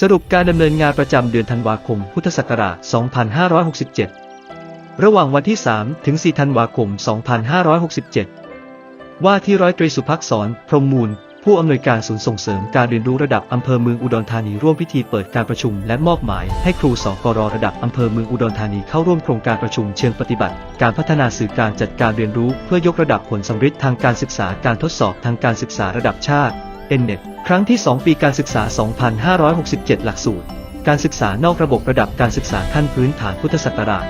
สรุปการดำเนินงานประจำเดือนธันวาคม พุทธศักราช 2567 ระหว่างวันที่ 3 ถึง 4 ธันวาคม 2567 ว่าที่ร้อยตรีสุภักษร พรหมมูล ผู้อำนวยการศูนย์ส่งเสริมการเรียนรู้ระดับอำเภอเมืองอุดรธานีร่วมพิธีเปิดการประชุมและมอบหมายให้ครูสกรระดับอำเภอเมืองอุดรธานีเข้าร่วมโครงการประชุมเชิงปฏิบัติ การพัฒนาสื่อการจัดการเรียนรู้เพื่อยกระดับผลสำฤทธิ์ทางการศึกษาการทดสอบทางการศึกษาระดับชาติ n e t ครั้งที่ 2 ปีการศึกษา 2567 หลักสูตร การศึกษานอกระบบระดับการศึกษาขั้นพื้นฐานพุทธศักราช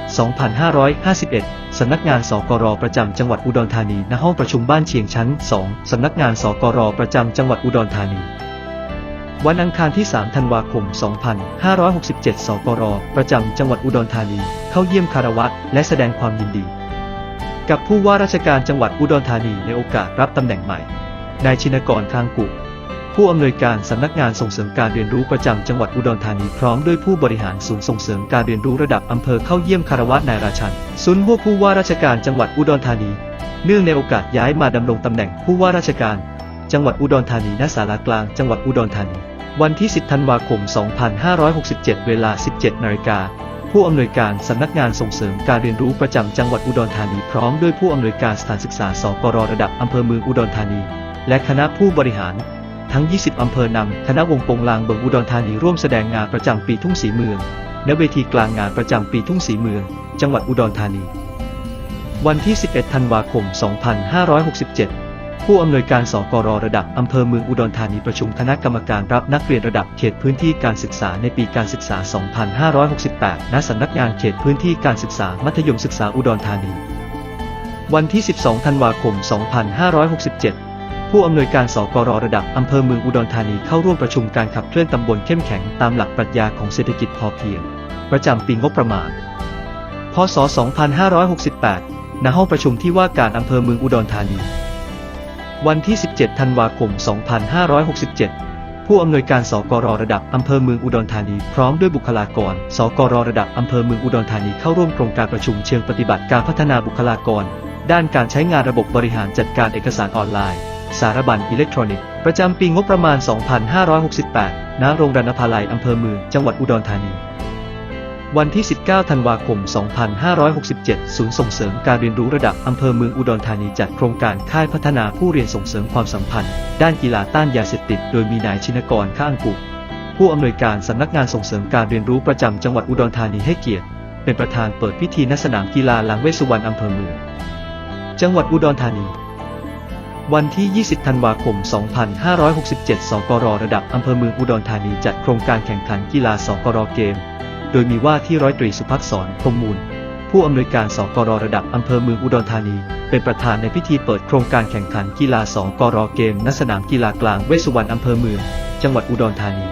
2551 สำนักงานสกรประจำจังหวัดอุดรธานีณห้องประชุมบ้านเชียงชั้น 2 สำนักงานสกรประจำจังหวัดอุดรธานีวันอังคารที่ 3 ธันวาคม 2567 สกร ประจำจังหวัดอุดรธานี เข้าเยี่ยมคารวะ และแสดงความยินดี กับผู้ว่าราชการจังหวัดอุดรธานีในโอกาสรับตำแหน่งใหม่ นายชินกรคางกุ ผู้อำนวยการสำนักงานส่งเสริมการเรียนรู้ประจำจังหวัดอุดรธานีพร้อมด้วยผู้บริหารศูนย์ส่งเสริมการเรียนรู้ระดับอำเภอเข้าเยี่ยมคารวะนายราชันซุนหัวผู้ว่าราชการจังหวัดอุดรธานี เนื่องในโอกาสย้ายมาดำรงตำแหน่งผู้ว่าราชการ จังหวัดอุดรธานีณศาลากลางจังหวัดอุดรธานี วันที่ 10 ธันวาคม 2567 เวลา 17 นาฬิกาผู้อำนวยการสำนักงานส่งเสริมการเรียนรู้ประจำจังหวัดอุดรธานีพร้อมด้วยผู้อำนวยการสถานศึกษาสกรระดับอำเภอเมืองอุดรธานี และคณะผู้บริหาร ทั้ง 20 อำเภอนำคณะวงโปงลางเบิงอุดรธานีร่วมแสดงงานประจำปีทุ่งสีเมืองณเวทีกลางงานประจำปีทุ่งสีเมือง จังหวัดอุดรธานี วันที่ 11 ธันวาคม 2567 ผู้อำนวยการสกรระดับอำเภอเมืองอุดรธานีประชุมคณะกรรมการรับนักเรียนระดับเขตพื้นที่การศึกษาในปีการศึกษา 2568 ณ สำนักงานเขตพื้นที่การศึกษามัธยมศึกษาอุดรธานี วันที่ 12 ธันวาคม 2567 ผู้อำนวยการสกรระดับอำเภอเมืองอุดรธานีเข้าร่วมประชุมการขับเคลื่อนตำบลเข้มแข็งตามหลักปรัชญาของเศรษฐกิจพอเพียง ประจำปีงบประมาณ พศ 2568 ณ ห้องประชุมที่ว่าการอำเภอเมืองอุดรธานี วันที่ 17 ธันวาคม 2567 ผู้อำนวยการสกรระดับอำเภอเมืองอุดรธานี พร้อมด้วยบุคลากร สกรระดับอำเภอเมืองอุดรธานีเข้าร่วมโครงการประชุมเชิงปฏิบัติการพัฒนาบุคลากร ด้านการใช้งานระบบบริหารจัดการเอกสารออนไลน์ สารบัญอิเล็กทรอนิกส์ประจำปีงบประมาณ 2568 ณ โรงรมนภาลัยอำเภอเมืองจังหวัดอุดรธานี วันที่ 19 ธันวาคม 2567 ศูนย์ส่งเสริมการเรียนรู้ระดับอำเภอเมืองอุดรธานีจัดโครงการค่ายพัฒนาผู้เรียนส่งเสริมความสัมพันธ์ ด้านกีฬาต้านยาเสพติด โดยมีนายชินกรข้างกุผู้อำนวยการสำนักงานส่งเสริมการเรียนรู้ประจำจังหวัดอุดรธานีให้เกียรติ เป็นประธานเปิดพิธีณสนามกีฬาลางเวสุวรรณอำเภอเมืองจังหวัดอุดรธานี วันที่ 20 ธันวาคม 2567 สกรระดับอำเภอเมืองอุดรธานีจัดโครงการแข่งขันกีฬาสกรเกม โดยมีว่าที่ร้อยตรีสุภักษรพรมมูล ผู้อำนวยการสกรระดับอำเภอเมืองอุดรธานี เป็นประธานในพิธีเปิดโครงการแข่งขันกีฬาสกรเกมณสนามกีฬากลางเวสุวรรณอำเภอเมือง จังหวัดอุดรธานี